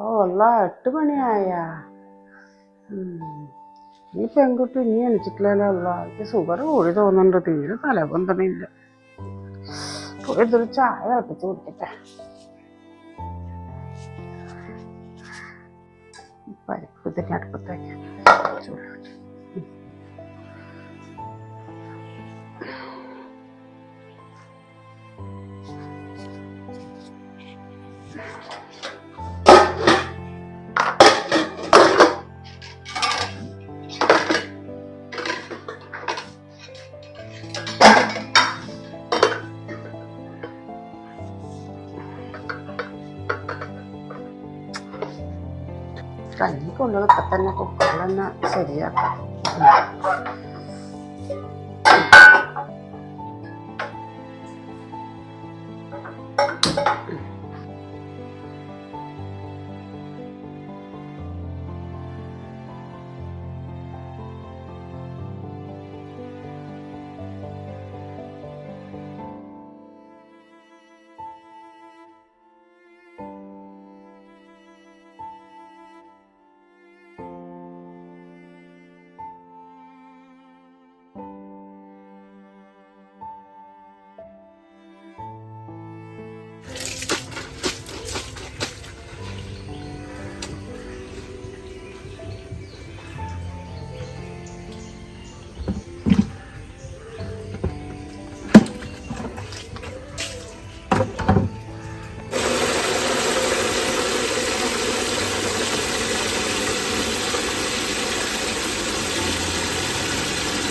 ഓ അല്ല എട്ട് മണിയായ. ഈ പെൺകുട്ടി ഇനി എണിച്ചിട്ടില്ലല്ലോ അല്ല എനിക്ക് സുഗർ കൂടി തോന്നുന്നുണ്ട്. തീരെ തലബന്ധമില്ല പോയതൊരു ചായ തിളപ്പിച്ച് കുടിക്കട്ടെ. പരിപ്പ് ഇതിന്റെ അടുപ്പത്തേക്ക് México, luego Tatana con Carlana sería.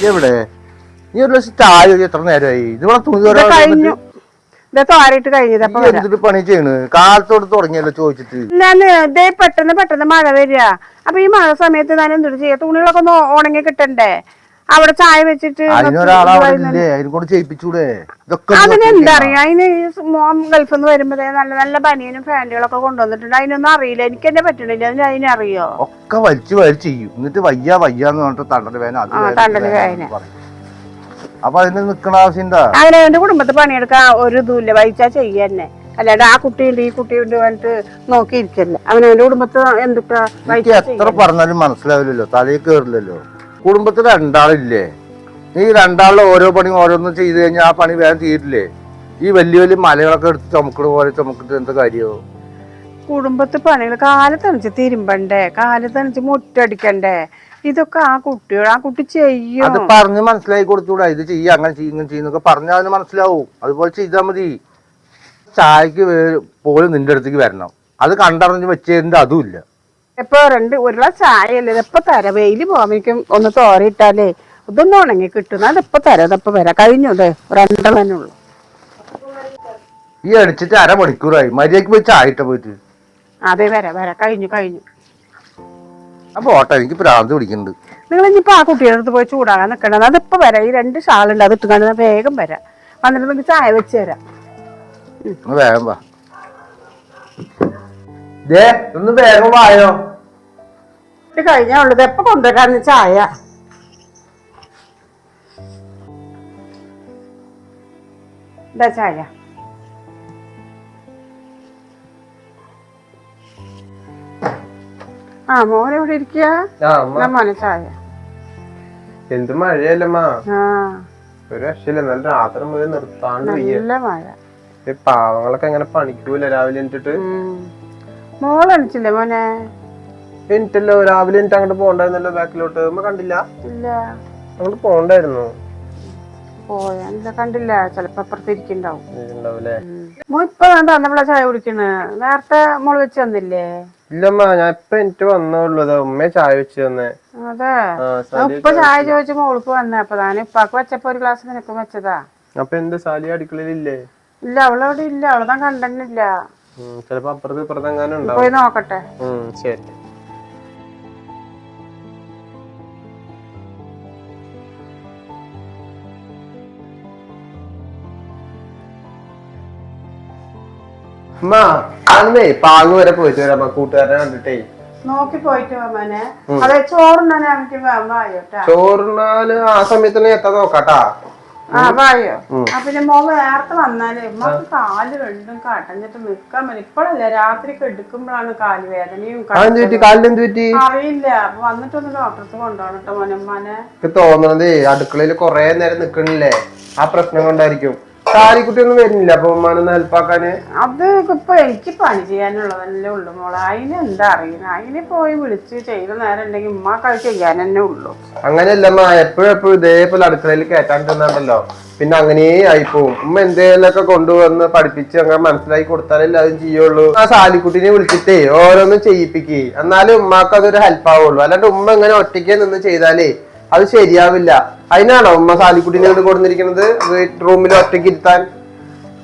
എവിടെ? നീ ഒരു ലക്ഷം ചായ? എത്ര നേരമായി ഇതിവിടെ തുണി ഇത് കഴിഞ്ഞു. ഇത് തോരിട്ട് കഴിഞ്ഞത് അപ്പൊ എന്തിട്ട് പണി ചെയ്യണ്? കാലത്തോട് തുടങ്ങിയല്ലോ ചോദിച്ചിട്ട്. ഞാൻ ഇതേ പെട്ടെന്ന് പെട്ടെന്ന് മഴ വരിക. അപ്പൊ ഈ മഴ സമയത്ത് ഞാൻ എന്തോ ചെയ്യാ? തുണികളൊക്കെ ഒന്ന് ഉണങ്ങി കിട്ടണ്ടേ? അവിടെ ചായ വെച്ചിട്ട് അതിനൊരാളെ അവിടെ ഇല്ലേ? അതിനെ കൊണ്ട് ചെയ്യിപ്പിച്ചൂടെ? നീ അതിന് മോം ഗൾഫിൽ നിന്ന് വരുമ്പോഴേ നല്ല നല്ല ബനിയനും ഫാന്റുകളൊക്കെ കൊണ്ടുവന്നിട്ടുണ്ട്. അതിനൊന്നും അറിയില്ല. എനിക്ക് എന്നെ പറ്റണില്ല. അതിന് അതിനറിയോ ഒക്കെ വലിച്ചു വലിച്ചു ചെയ്യും. എന്നിട്ട് വയ്യ വയ്യാന്ന് പറഞ്ഞിട്ട് തണ്ടൽ വേന തണ്ടൽ വേന അപ്പൊ അതിന് നിക്കണ ആവശ്യം അങ്ങനെ എന്റെ കുടുംബത്തിൽ പണിയെടുക്കാൻ ഒരു ഇതുമില്ല. വഹിച്ചാ ചെയ്യന്നെ അല്ലാണ്ട് ആ കുട്ടിയുണ്ട് ഈ കുട്ടിയുണ്ട് പറഞ്ഞിട്ട് നോക്കിയിരിക്കല്ലേ. അവനവന്റെ കുടുംബത്തിൽ എന്തൊക്കെ എത്ര പറഞ്ഞാലും മനസ്സിലാവില്ലല്ലോ. തലയിൽ കയറില്ലല്ലോ കുടുംബത്തിൽ രണ്ടാളില്ലേ? നീ രണ്ടാളിലെ ഓരോ പണി ഓരോന്നും ചെയ്ത് കഴിഞ്ഞാൽ ആ പണി വേഗം തീരില്ലേ? ഈ വലിയ വലിയ മലകളൊക്കെ എടുത്ത് ചുമക്കണ പോലെ ചുമക്കിട്ട് എന്താ കാര്യമോ കുടുംബത്തിൽ പണികൾ കാലത്തണിച്ച് തിരുമ്പണ്ടേ? കാലത്തണിച്ച് മുറ്റടിക്കണ്ടേ? ഇതൊക്കെ ആ കുട്ടിയോട് ആ കുട്ടി ചെയ്യും? അത് പറഞ്ഞ് മനസ്സിലാക്കി കൊടുത്തൂടാ? ഇത് ചെയ്യാം അങ്ങനെ ചെയ്യും ഇങ്ങനെ ചെയ്യുന്നൊക്കെ പറഞ്ഞാൽ അതിന് മനസ്സിലാവും. അതുപോലെ ചെയ്താൽ മതി. ചായക്ക് പോലും നിന്റെ അടുത്തേക്ക് വരണം. അത് കണ്ടറിഞ്ഞ് വെച്ചതിന്റെ അതുമില്ല ഇപ്പൊ രണ്ട് ഒരു ഗ്ലാസ് ചായ അല്ലേ ഇതിപ്പോ തരാം? വെയിൽ പോകാൻ ഒന്ന് തോരയിട്ടാലേ. ഇതൊന്നും ഉണങ്ങി കിട്ടുന്ന അതെപ്പോ തരാം? ഇതിപ്പോ വരാം? കഴിഞ്ഞു അതെ രണ്ടെണ്ണം തന്നെ ഉള്ളു. ഈ അടിച്ചിട്ട് അരമണിക്കൂറായി. മര്യാദയ്ക്ക് പോയി ചായ ഇട്ട പോയിട്ട്. അതെ വരാം വരാം. കഴിഞ്ഞു കഴിഞ്ഞു. അപ്പൊ ഓട്ടെ എനിക്ക് പ്രാന്ത് പിടിക്കുന്നുണ്ട്. നിങ്ങൾ ഇനിയിപ്പോ ആ കുട്ടിയുടെ അടുത്ത് പോയി ചൂടാകാൻ നിൽക്കണം അതിപ്പോ വരാം? ഈ രണ്ട് ഷാളുണ്ട്. അത് ഇട്ടുകൊണ്ട് വേഗം വരാം. വന്നിട്ട് നിങ്ങൾക്ക് ചായ വെച്ച് തരാം. വേഗം വാ. ദേ ഒന്ന് വേഗം വായോ. ഇത് കഴിഞ്ഞാ ഉള്ളത് എപ്പോ കൊണ്ടുവരാന്ന് ചായ എന്താ ചായ. ആ മോനെ ഇവിടെ ഇരിക്കുക മോനെ ചായ. എന്ത് മഴയല്ലമ്മ ഒരു രക്ഷയില്ല. നല്ല രാത്രി മുഴുവൻ നിർത്താണ്ട് നല്ല മഴ. പാവങ്ങളൊക്കെ എങ്ങനെ പണിക്കൂല രാവിലെ എണിച്ചിട്ട് ഉം. മോളണിച്ചില്ലേ മോനെ? എനിട്ടല്ലോ രാവിലെ എനിക്ക് അങ്ങോട്ട് പോണ്ടായിരുന്നല്ലോ ബാക്കിലോട്ട്. നമ്മ കണ്ടില്ല? ഇല്ല. അങ്ങോട്ട് പോണ്ടായിരുന്നു. പോയാ. കണ്ടില്ല. ചെലപ്പോ അപ്പുറത്തിരിക്കുണ്ടാവും ഉണ്ടാവൂലേ മോ ഇപ്പൊ ഞാൻ തന്നപ്പോഴാ ചായ കുടിക്കണ്. നേരത്തെ മോൾ വെച്ച് തന്നില്ലേ? ഇല്ലമ്മ ഞാൻ ഇപ്പൊ എനിക്ക് വന്നോളൂ അതാ ഉമ്മ ചായ വെച്ച് തന്നെ. അതെ. ഉപ്പ ചായ ചോദിച്ചു മോൾക്ക് വന്നേ. അപ്പൊ ഞാൻ ഇപ്പാക്ക് വെച്ചപ്പോ ഒരു ഗ്ലാസ് നിനക്കും വെച്ചതാ. അപ്പൊ എന്ത് സാലി അടുക്കളയിലില്ലേ? ഇല്ല അവളവിടെ ഇല്ല. അവളെ ഞാൻ കണ്ടില്ല ചിലപ്പോ അപ്പുറത്ത് ഇപ്പുറത്തെങ്ങാനും ഉണ്ടാവും. പോയി നോക്കട്ടെ. ശരി. അമ്മ അന്നേ പാങ്ങ് വരെ പോയിട്ട് വരാം. കൂട്ടുകാരനെ കണ്ടിട്ടേ. നോക്കി പോയിട്ട് മോനെ. അതെ ചോറുണ്ണാൻ എനിക്ക് വായോട്ടാ ചോറിനാല് ആ സമയത്ത് തന്നെ എത്താൻ നോക്കാട്ടാ. ആ വായോ ആ പിന്നെ മോൾ നേരത്തെ വന്നാലേ ഉമ്മക്ക് കാൽ രണ്ടും കടഞ്ഞിട്ട് നിക്കാൻ പറ്റും. ഇപ്പഴല്ല രാത്രി എടുക്കുമ്പോഴാണ് കാൽ വേദനയും അറിയില്ല. അപ്പൊ വന്നിട്ടൊന്ന് ഡോക്ടർക്ക് കൊണ്ടുപോകണം കേട്ടോ മോനമ്മാനെ എനിക്ക് തോന്നണത് അടുക്കളയിൽ കൊറേ നേരം നിക്കണില്ലേ? ആ പ്രശ്നം കൊണ്ടായിരിക്കും. സാരിക്കുട്ടി ഒന്നും വരുന്നില്ല അപ്പൊ ഉമ്മാനൊന്ന് ഹെൽപ്പാക്കാന് അത് ഇപ്പൊ എനിക്ക് പണി ചെയ്യാനുള്ളതല്ലേ ഉള്ളു മോളെ. അതിന് എന്താ അറിയുന്നത് അതിന് പോയി വിളിച്ച് ചെയ്ത നേരം ഉണ്ടെങ്കിൽ ഉമ്മക്ക് അത് ചെയ്യാൻ തന്നെ ഉള്ളു. അങ്ങനെയല്ല എപ്പോഴും എപ്പോഴും ഇതേപോലെ അടുക്കളയിൽ കയറ്റാണ്ടിരുന്നുണ്ടല്ലോ പിന്നെ അങ്ങനെ ആയിപ്പോവും. ഉമ്മ എന്തേലൊക്കെ കൊണ്ടുവന്ന് പഠിപ്പിച്ച് അങ്ങനെ മനസ്സിലാക്കി കൊടുത്താലല്ലേ അതും ചെയ്യുള്ളൂ. ആ സാലിക്കുട്ടിനെ വിളിച്ചിട്ടേ ഓരോന്നും ചെയ്യിപ്പിക്കേ. എന്നാലും ഉമ്മാക്ക് അതൊരു ഹെൽപ്പ് ആവുള്ളൂ. അല്ലാണ്ട് ഉമ്മ ഇങ്ങനെ ഒറ്റയ്ക്ക് നിന്ന് ചെയ്താലേ അത് ശരിയാവില്ല. അതിനാണോ ഉമ്മ സാലിക്കുട്ടിനെ കൊണ്ട് കൊടുത്തിരിക്കുന്നത് റൂമിൽ ഒറ്റയ്ക്ക് ഇരുത്താൻ?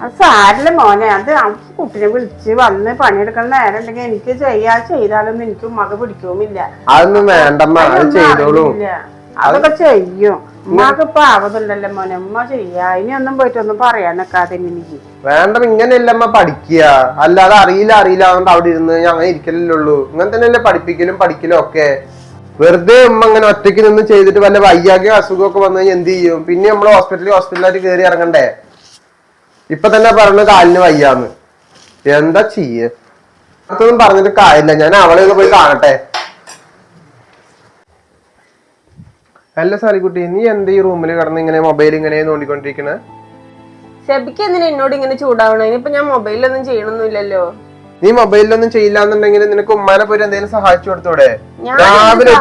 അത് സാരില്ല മോനെ അത് കുട്ടിനെ വിളിച്ച് വന്ന് പണിയെടുക്കുന്ന നേരം ഉണ്ടെങ്കിൽ എനിക്ക് ചെയ്യാ ചെയ്താലൊന്നും എനിക്ക് ഉമ്മക്ക് പിടിക്കുമില്ല. അതൊന്നും വേണ്ടമ്മ അത് ചെയ്തോളൂ. അതൊക്കെ ചെയ്യും. ഉമ്മക്ക് ഇപ്പൊ ആവതുണ്ടല്ലോ മോനെ ഉമ്മ ചെയ്യാ. ഇനി ഒന്നും പോയിട്ട് ഒന്നും പറയാൻ നിക്കാതെ എനിക്ക്. വേണ്ട ഇങ്ങനെയല്ല അമ്മ പഠിക്കുക? അല്ലാതെ അറിയില്ല അറിയില്ല അവിടെ ഇരുന്ന് ഞാൻ അങ്ങനെ ഇരിക്കലല്ലേ ഉള്ളൂ. ഇങ്ങനെ തന്നെയല്ലേ പഠിപ്പിക്കലും പഠിക്കലും ഒക്കെ? വെറുതെ ഉമ്മ അങ്ങനെ ഒറ്റയ്ക്ക് നിന്ന് ചെയ്തിട്ട് വല്ല വയ്യാകെ അസുഖമൊക്കെ വന്നു കഴിഞ്ഞാൽ എന്ത് ചെയ്യും? പിന്നെ നമ്മൾ ഹോസ്പിറ്റലിൽ ഹോസ്പിറ്റലായിട്ട് കയറി ഇറങ്ങണ്ടേ? ഇപ്പൊ തന്നെ പറഞ്ഞു കാലിന് വയ്യാന്ന്. എന്താ ചെയ്യ? അതൊന്നും പറഞ്ഞിട്ട് കാര്യമില്ല. ഞാൻ അവളെ പോയി കാണട്ടെ. അല്ല സാലിക്കുട്ടി നീ എന്താ ഈ റൂമിൽ കിടന്ന് ഇങ്ങനെ മൊബൈൽ ഇങ്ങനെ നോണ്ടിക്കൊണ്ടിരിക്കണേ? ഷെബിക്ക് എന്തിനാ എന്നോട് ഇങ്ങനെ ചൂടാവണം? ഇനിയിപ്പൊ ഞാൻ മൊബൈലൊന്നും ചെയ്യണമൊന്നുമില്ലല്ലോ നീ മൊബൈലിലൊന്നും ചെയ്യില്ല എന്നുണ്ടെങ്കിൽ നിനക്ക് ഉമ്മാനെ പോയി എന്തെങ്കിലും സഹായിച്ചു കൊടുത്തൂടെ? രാവിലെ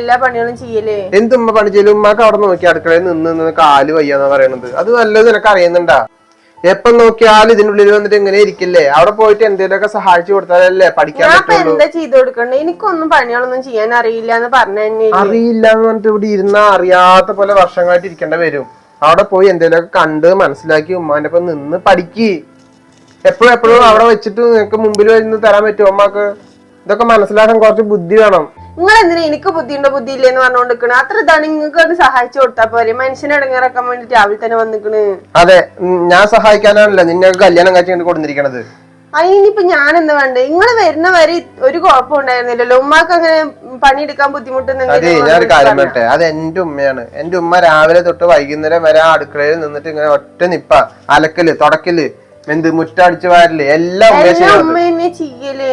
എല്ലാ പണികളും ചെയ്യലേ? എന്ത് ഉമ്മ പണി ചെയ്യലും? ഉമ്മാക്ക് അവിടെ നോക്കി അടുക്കളയിൽ നിന്ന് നിന്ന് കാൽ വയ്യാന്നാ പറയണത്. അത് നല്ലത് നിനക്ക് അറിയുന്നുണ്ടാ? എപ്പം നോക്കിയാലും ഇതിന്റെ ഉള്ളിൽ വന്നിട്ട് ഇങ്ങനെ ഇരിക്കില്ലേ? അവിടെ പോയിട്ട് എന്തെങ്കിലുമൊക്കെ സഹായിച്ചു കൊടുത്താലല്ലേ പഠിക്കാൻ എന്താ ചെയ്തു കൊടുക്കണ്ടേ എനിക്കൊന്നും പണികളൊന്നും ചെയ്യാൻ അറിയില്ല എന്ന് പറഞ്ഞു തന്നെ അറിയില്ല എന്ന് പറഞ്ഞിട്ട് ഇവിടെ ഇരുന്നാ അറിയാത്ത പോലെ വർഷങ്ങളായിട്ട് ഇരിക്കേണ്ട വരും. അവിടെ പോയി എന്തെങ്കിലുമൊക്കെ കണ്ട് മനസ്സിലാക്കി ഉമ്മാന്റെ ഒപ്പം നിന്ന് പഠിക്ക്. എപ്പോഴും എപ്പോഴും അവിടെ വെച്ചിട്ട് നിനക്ക് മുമ്പിൽ വരുന്ന തരാൻ പറ്റുമോ? അമ്മയ്ക്ക് ഇതൊക്കെ മനസ്സിലാക്കാൻ കുറച്ച് ബുദ്ധി വേണം. നിങ്ങൾ എന്തിനാ എനിക്ക് ബുദ്ധിയുണ്ടോ ബുദ്ധി ഇല്ലേന്ന് പറഞ്ഞോണ്ട് അത്ര ഇതാണ് നിങ്ങൾക്ക് അത് സഹായിച്ചു കൊടുത്താ പോരെ. മനുഷ്യനെ ഇടങ്ങിറക്കാൻ വേണ്ടി രാവിലെ തന്നെ വന്നിക്കണ്. അതെ ഞാൻ സഹായിക്കാനാണല്ലോ. നിന്നെ കല്യാണം കഴിച്ചു കൊടുത്തിരിക്കണത് അതിനിപ്പോ ഞാൻ എന്താ വേണ്ടേ? നിങ്ങൾ വരുന്ന വരെ ഒരു കുഴപ്പം ഉണ്ടായിരുന്നില്ലല്ലോ. ഉമ്മാക്ക് അങ്ങനെ പണിയെടുക്കാൻ അതെ ഞാനൊരു കാര്യം പറയട്ടെ. അത് എന്റെ ഉമ്മയാണ്. എന്റെ ഉമ്മ രാവിലെ തൊട്ട് വൈകുന്നേരം വരെ അടുക്കളയിൽ നിന്നിട്ട് ഇങ്ങനെ ഒറ്റ നിപ്പ. അലക്കൽ തുടക്കൽ. എന്ത് മുറ്റടിച്ചു വാരില്ലേ? എല്ലാം ഉമ്മ ചെയ്യണത്.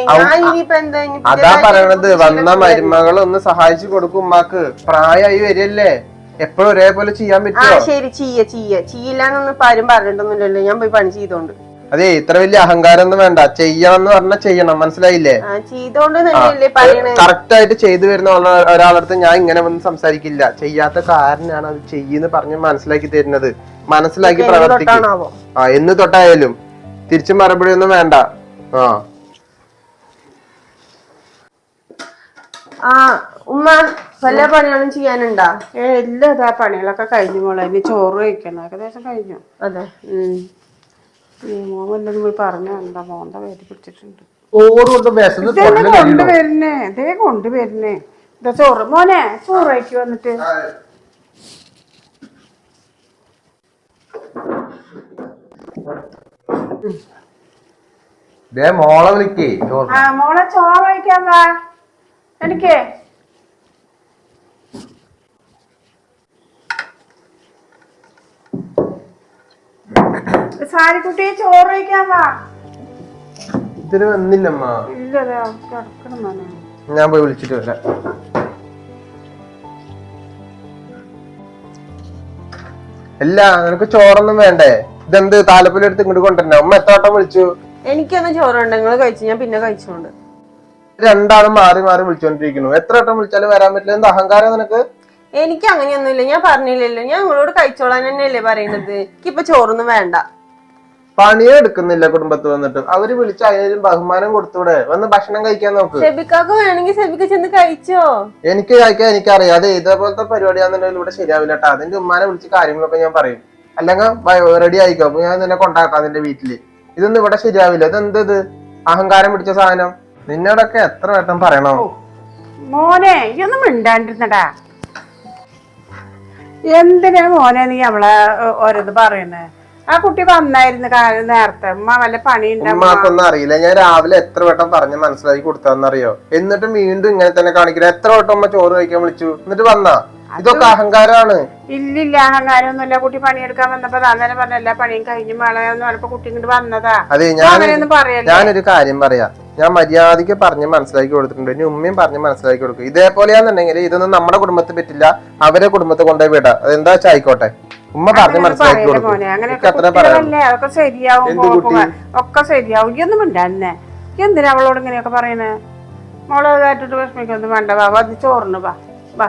അതാ പറയണത്. വന്ന വരും. മരുമകൾ ഒന്ന് സഹായിച്ചു കൊടുക്കും ഉമ്മാക്ക്. പ്രായമായി വരില്ലേ എപ്പോഴും ഒരേപോലെ ചെയ്യാൻ ആ പറ്റുമോ ശരി ചെയ്യ ചെയ്യ. ചെയ്യില്ലാന്നൊന്നും ഇപ്പൊ ആരും പറഞ്ഞിട്ടൊന്നുമില്ലല്ലോ. ഞാൻ പോയി പണി ചെയ്തോണ്ട്. അതെ ഇത്ര വലിയ അഹങ്കാരം ഒന്നും വേണ്ട ചെയ്യണം. എന്ന് പറഞ്ഞാൽ ചെയ്യണം മനസ്സിലായില്ലേ കറക്റ്റ് ആയിട്ട് ചെയ്തു വരുന്ന ഒരാളടുത്ത് ഞാൻ ഇങ്ങനെ ഒന്നും സംസാരിക്കില്ല. ചെയ്യാത്ത കാരനാണ് അത് ചെയ്യുന്ന പറഞ്ഞ് മനസ്സിലാക്കി തരുന്നത്. മനസ്സിലാക്കി എന്ന് ആ എന്ന് തൊട്ടായാലും. തിരിച്ചു മറുപടി ഒന്നും വേണ്ട. ആ. ആ ഉമ്മ വല്ല പണികളും ചെയ്യാനുണ്ടാ? ഏ എല്ലാ ഇതാ പണികളൊക്കെ കഴിഞ്ഞു മോളെ. ഇനി ചോറ് കഴിക്കണം. ഏകദേശം കഴിഞ്ഞു. അതെ. ഈ മോൻ വല്ലതും പോയി പറഞ്ഞു എന്താ മോന്ത വേദി പിടിച്ചിട്ടുണ്ട്. ചോറ് കൊണ്ട് വിശന്ന് ഇതന്നെ. കൊണ്ടുവരുന്നേ ഇതേ കൊണ്ടുവരുന്നേ ഇതാ ചോറ്. മോനെ ചോറ് കഴിക്കു വന്നിട്ട്. ദേ മോളെ വിളിക്കേ. ആ മോളെ ചോറ് കഴിക്കാൻ വാ. എനിക്ക് സാരിക്കുട്ടി ചോറ് കഴിക്കാൻ വാ. ഇതിന് വന്നില്ലമ്മ. ഇല്ല കിടക്കണം ഞാൻ പോയി വിളിച്ചിട്ട് വരാം. അല്ല നിനക്ക് ചോറൊന്നും വേണ്ടേ? ഇതെന്ത് താലപ്പൊലി എടുത്ത് ഇങ്ങോട്ട് കൊണ്ടുവരണേ അമ്മ എത്ര വട്ടം വിളിച്ചു? എനിക്കൊന്നും ചോറുണ്ട് നിങ്ങൾ കഴിച്ചു ഞാൻ പിന്നെ കഴിച്ചോണ്ട്. രണ്ടാളും മാറി മാറി വിളിച്ചോണ്ടിരിക്കുന്നു. എത്ര വട്ടം വിളിച്ചാലും വരാൻ പറ്റില്ല. എന്ത് അഹങ്കാരം നിനക്ക്? എനിക്ക് അങ്ങനെയൊന്നുമില്ല. ഞാൻ പറഞ്ഞില്ലല്ലോ. ഞാൻ നിങ്ങളോട് കഴിച്ചോളാൻ തന്നെയല്ലേ പറയുന്നത്. എനിക്കിപ്പൊ ചോറൊന്നും വേണ്ട. പണിയെ എടുക്കുന്നില്ല കുടുംബത്ത് വന്നിട്ട്. അവർ വിളിച്ച അതിനും ബഹുമാനം കൊടുത്തൂടെ? വന്ന് ഭക്ഷണം കഴിക്കാൻ നോക്ക്. സെബിക്കാക്ക് വേണമെങ്കിൽ സെബിക്ക ചെന്ന് കഴിച്ചോ? എനിക്ക് കഴിക്കാൻ എനിക്കറിയാം. അത് ഇതേപോലത്തെ പരിപാടിയാണെന്നുണ്ടെങ്കിൽ ഇവിടെ ശരിയാവില്ല കേട്ടോ. അതിന്റെ ഉമ്മാനെ വിളിച്ച് കാര്യങ്ങളൊക്കെ ഞാൻ പറയും. അല്ലെങ്കിൽ റെഡി ആയിക്കോ? അപ്പൊ ഞാൻ നിന്നെ കൊണ്ടാക്കാം അതിന്റെ വീട്ടിൽ. ഇതൊന്നും ഇവിടെ ശരിയാവില്ല? ഇതെന്ത് ഇത്? അഹങ്കാരം പിടിച്ച സാധനം. നിന്നോടൊക്കെ എത്ര വട്ടം പറയണോ? മോനെ ഇയൊന്നും ഇണ്ടാണ്ടിരുന്നടാ മിണ്ടാണ്ടിരുന്നടാ. എന്തിനാ മോനെ നീ നമ്മളെ ഓരോന്ന് പറയുന്നേ? ആ കുട്ടി വന്നായിരുന്നു നേരത്തെ. ഉമ്മ വല്ല പണി ഉമ്മാക്കൊന്നും അറിയില്ല. ഞാൻ രാവിലെ എത്ര വട്ടം പറഞ്ഞ് മനസ്സിലാക്കി കൊടുത്താന്നറിയോ എന്നിട്ട് വീണ്ടും ഇങ്ങനെ തന്നെ കാണിക്കില്ല എത്ര വട്ടം ഉമ്മ ചോറ് കഴിക്കാൻ വിളിച്ചു? എന്നിട്ട് വന്നാ? ഇതൊക്കെ അഹങ്കാരമാണ്. ഇല്ലില്ല അഹങ്കാരമൊന്നുമില്ല. കുട്ടി പണിയെടുക്കാൻ വന്നപ്പോ തന്നെ പറഞ്ഞ എല്ലാ പണിയും കഴിഞ്ഞു മളയെന്ന് പറഞ്ഞപ്പോ കുട്ടി ഇങ്ങോട്ട് വന്നതാ. അതെ ഞാൻ ഞാനൊരു കാര്യം പറയാം. ഞാൻ മര്യാദയ്ക്ക് പറഞ്ഞ് മനസ്സിലാക്കി കൊടുത്തിട്ടുണ്ട്. ഇനി ഉമ്മയും പറഞ്ഞ് മനസ്സിലാക്കി കൊടുക്കും. ഇതേപോലെയാണെന്നുണ്ടെങ്കിൽ ഇതൊന്നും നമ്മുടെ കുടുംബത്തിൽ പറ്റില്ല. അവരെ കുടുംബത്തെ കൊണ്ടുപോയി വിടാം. അതെന്താ വെച്ചാൽ ആയിക്കോട്ടെ. ഉമ്മ പറഞ്ഞ് മനസ്സിലാക്കി കൊടുക്കും. അതൊക്കെ ശരിയാവും. ഒക്കെ ശരിയാവും. ഒന്നും മിണ്ടാന്നെ എന്തിനാ അവളോട് ഇങ്ങനെയൊക്കെ പറയണേ? മോളെ കേട്ടിട്ട് വിഷമിക്കൊന്നും വേണ്ട വാ അത് ചോറിന് വാ. വാ.